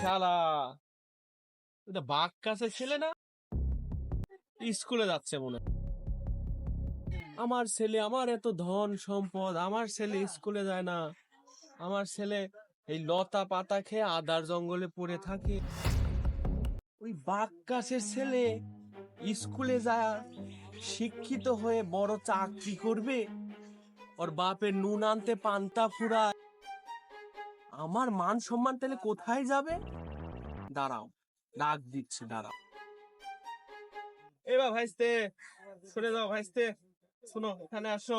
শালা। বাঘ কাছে ছেলে না? স্কুলে যাচ্ছে মনে আমার ছেলে, আমার এত ধন সম্পদ, আমার ছেলে স্কুলে যায় না। আমার ছেলে এই লতা পাতা খেয়ে আদার জঙ্গলে পড়ে থাকে। ওই বাঘ ছেলে স্কুলে যায়, শিক্ষিত হয়ে বড় চাকরি করবে, ওর বাপের নুন আনতে পান্তা ফুরায়। আমার মান সম্মান তাহলে কোথায় যাবে? দাঁড়াও, ডাক দিচ্ছি, দাঁড়াও। এবার ভাইস্তে শুনে যাও ভাইস্তে, শোনো, এখানে আসো।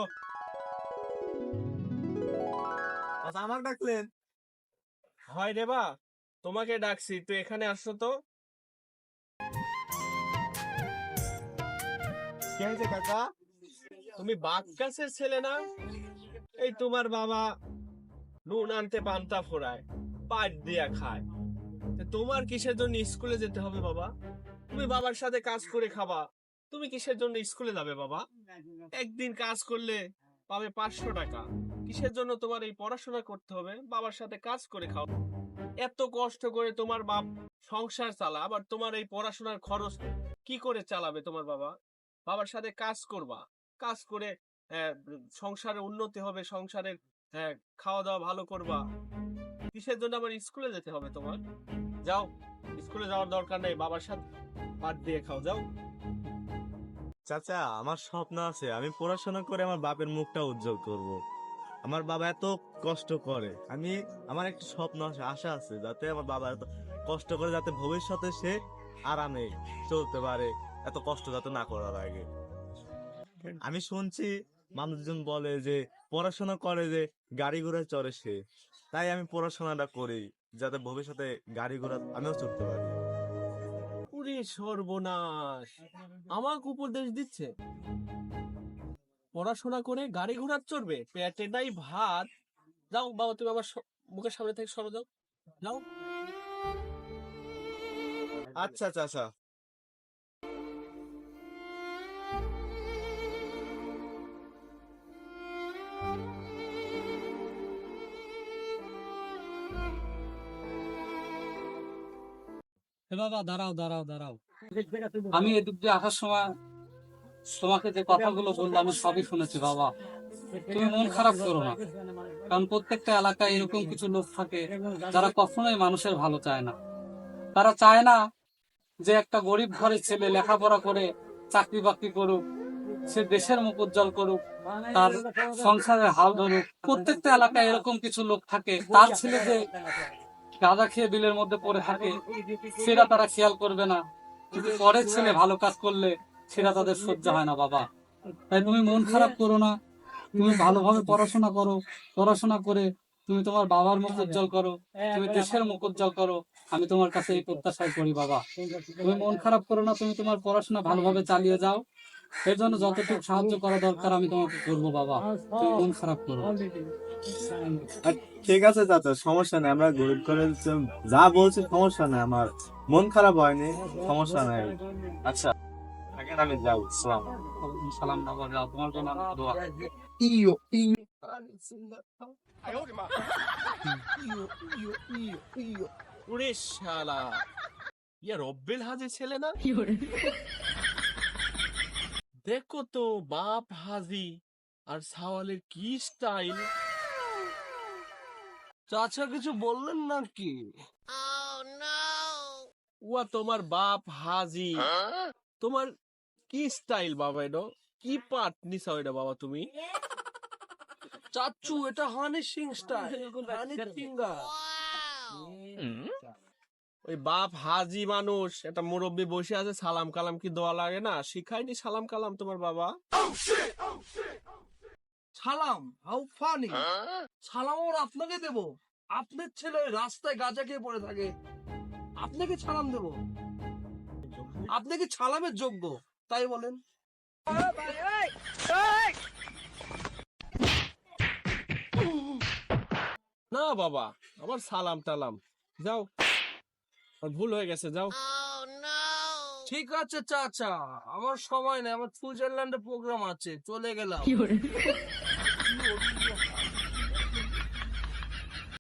আচ্ছা আমাকে ডাকলেন? হয় রে বা, তোমাকে ডাকছি তুই এখানে আসো তো। কে কাকা? তুমি গাছের ছেলে না? এই তোমার বাবা। নুন আনতে পান্তা ফোড়ায় পাট দিয়া খায়। তোমার কিসের জন্য স্কুলে যেতে হবে বাবা? তুমি বাবার সাথে কাজ করে খাবা। তুমি কিসের জন্য স্কুলে যাবে বাবা? একদিন কাজ করলে পাবে পাঁচশো টাকা। কিসের জন্য তোমার এই পড়াশোনা করতে হবে? বাবার সাথে কাজ করে খাও। এত কষ্ট করে তোমার বাপ সংসার চালা আবার তোমার এই পড়াশোনার খরচ কি করে চালাবে তোমার বাবা? বাবার সাথে কাজ করবা। কাজ করে আহ, সংসারে উন্নতি হবে সংসারের আহ, খাওয়া দাওয়া ভালো করবা। কিসের জন্য আবার স্কুলে যেতে হবে তোমার? যাও স্কুলে যাওয়ার দরকার নেই বাবার সাথে পাট দিয়ে খাও যাও। চাচা আমার স্বপ্ন আছে আমি পড়াশোনা করে আমার বাপের মুখটা উজ্জ্বল করব। আমার বাবা এত কষ্ট করে আমি আমার একটা স্বপ্ন আছে আশা আছে যাতে আমার বাবা এত কষ্ট করে যাতে ভবিষ্যতে সে আরামে চলতে পারে এত কষ্ট যাতে না করার আগে আমি শুনছি মানুষজন বলে যে পড়াশোনা করে যে গাড়ি ঘোড়া চড়ে সে। তাই আমি পড়াশোনাটা করি যাতে ভবিষ্যতে গাড়ি ঘোড়া আমিও চড়তে পারি। পুরে সর্বনাশ! আমাকে উপদেশ দিচ্ছে। পড়াশোনা করে গাড়ি ঘোড়া চড়বে। পেটে নাই ভাত। যাও বাবা তুমি আমার মুখের সামনে থেকে সরো যাও। যাও। আচ্ছা চাচা এ বাবা দাঁড়াও দাঁড়াও দাঁড়াও। আমি এদিক দিয়ে আসার সময় তোমাকে যে কথাগুলো বললাম আমি সবই শুনেছি বাবা। তুমি মন খারাপ করো না। কারণ প্রত্যেকটা এলাকায় এরকম কিছু লোক থাকে যারা কখনোই মানুষের ভালো চায় না। তারা চায় না যে একটা গরিব ঘরের ছেলে লেখাপড়া করে চাকরি বাকরি করুক সে দেশের মুখ উজ্জ্বল করুক তার সংসারের হাল ধরুক। প্রত্যেকটা এলাকায় এরকম কিছু লোক থাকে তার ছেলে যে গাঁজা খেয়ে বিলের মধ্যে পড়ে থাকে, সেটা তারা খেয়াল করবে না। কিন্তু পরের ছেলে ভালো কাজ করলে সেটা তাদের সহ্য হয় না, বাবা। তাই তুমি মন খারাপ করো না। তুমি ভালোভাবে পড়াশোনা করো। পড়াশোনা করে তুমি তোমার বাবার মুখ উজ্জ্বল করো। তুমি দেশের মুখ উজ্জ্বল করো। আমি তোমার কাছে এই প্রত্যাশাই করি, বাবা। তুমি মন খারাপ করো না, তুমি তোমার পড়াশোনা ভালোভাবে চালিয়ে যাও। এর জন্য যতটুকু সাহায্য করা দরকার আমি তোমাকে করব, বাবা। তুমি মন খারাপ করো। ঠিক আছে চাচা সমস্যা নেই আমরা গরিব করে যা বলছি সমস্যা নেই আমার মন খারাপ হয়নি সমস্যা নেই আচ্ছা এখন আমি যাও সালাম সালাম বাবা তোমার জন্য আমি দোয়া ইয়ো ওরে শালা। ইয়া রব্বেল হাজি ছেলে না? দেখো তো বাপ হাজি আর সাওয়ালের কি স্টাইল চাচা কিছু বললেন নাকি? উয়া তোমার বাপ হাজি। তোমার কি স্টাইল বাবা এটা? কি পাট নিছাও এটা বাবা তুমি? চাচু এটা হানি সিং স্টাইল হানি ওই বাপ হাজি মানুষ এটা মুরব্বী বসে আছে সালাম কালাম কি দোয়া লাগে না? শিখায়নি সালাম কালাম তোমার বাবা? সালাম হাউ ফানি সালাম ওর আপনাকে দেব। আপনার ছেলে রাস্তায় গাঁজা খেয়ে পড়ে থাকে। আপনাকে সালাম দেব। আপনি কি সালামের যোগ্য তাই বলেন। না বাবা আমার সালাম টালাম। যাও। ভুল হয়ে গেছে যাও। ঠিক আছে চাচা। আমার সময় নেই আমার সুইজারল্যান্ডে প্রোগ্রাম আছে। চলে গেলাম। you